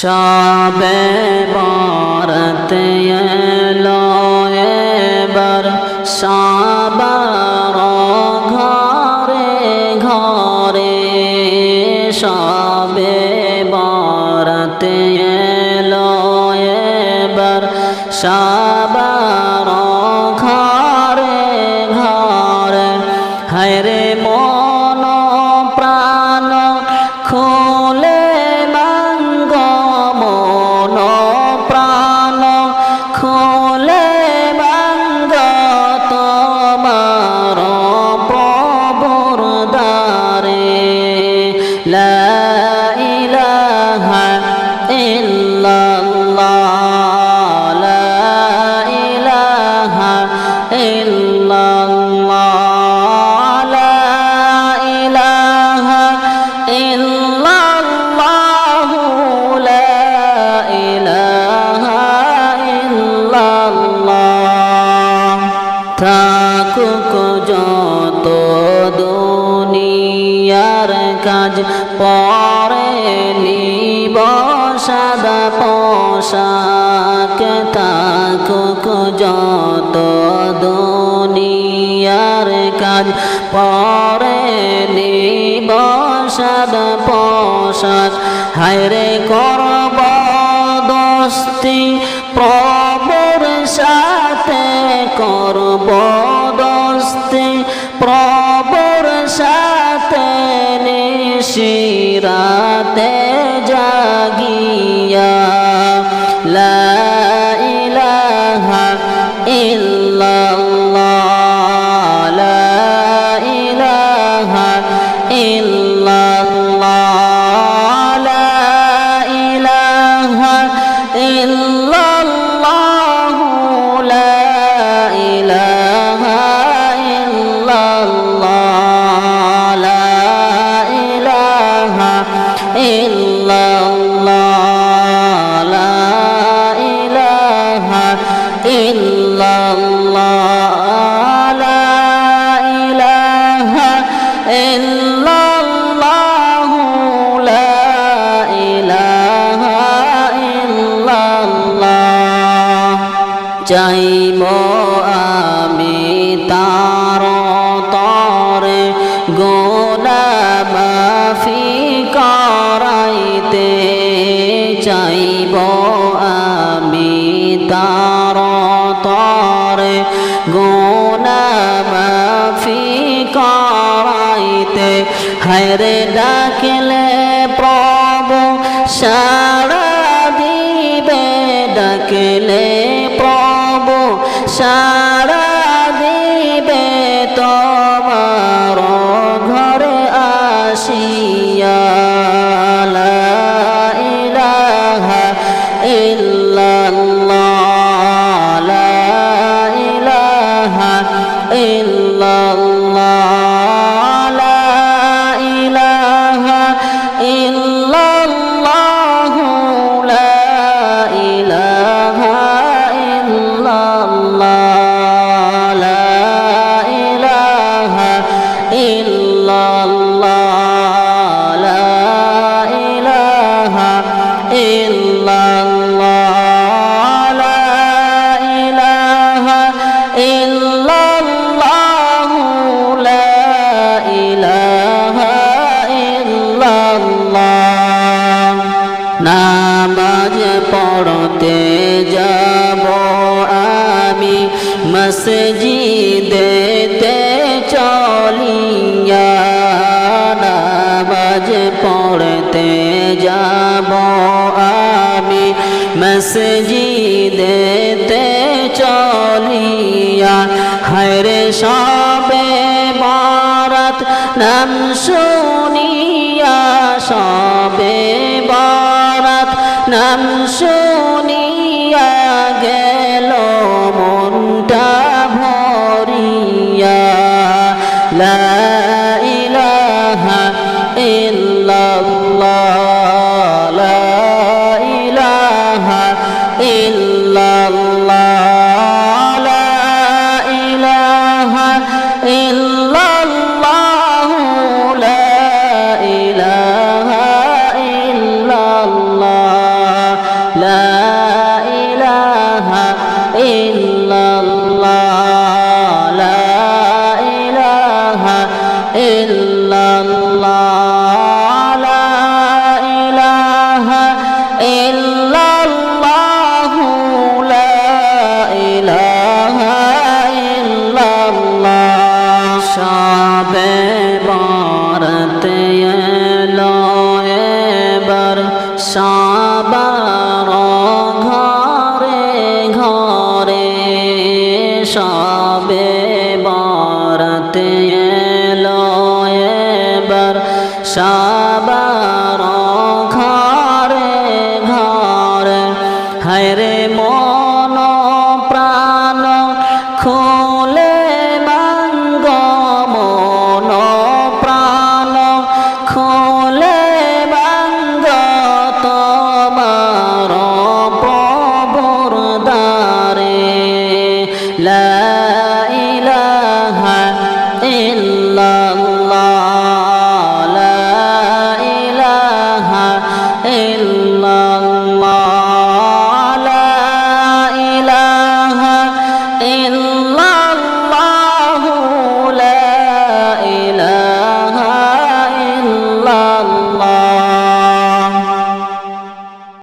সবে বরত এলো এবার সবার ঘরে ঘরে সবে বরত এলো এবার সবার ঘরে ঘরে। হরে মন থাকুক যত দুনিয়ার কাজ, পরে নিব সাদা পোশাক। থাকুক যত দুনিয়ার কাজ, পরে নিব সাদা পোশাক। হায়রে করব খুশি রাতে চাইব আমি তার তরে গোনা মাফি করাইতে চাইব আমি তার তরে গোনা মাফি করাইতে। হায়রে ডাকলে প্রভু সারা দিবে, ডাকলে সারা দিবে তোমার নামাজ পড়তে যাব আমি মসজিদেতে চলিয়া আমি মসজিদেতে চলিয়া হরে সবে বারাত নাম শুনিয়া সবে বারাত নাম শুনিয়া সবার ঘরে ঘরে সবে বরাতে এলো এবার সবার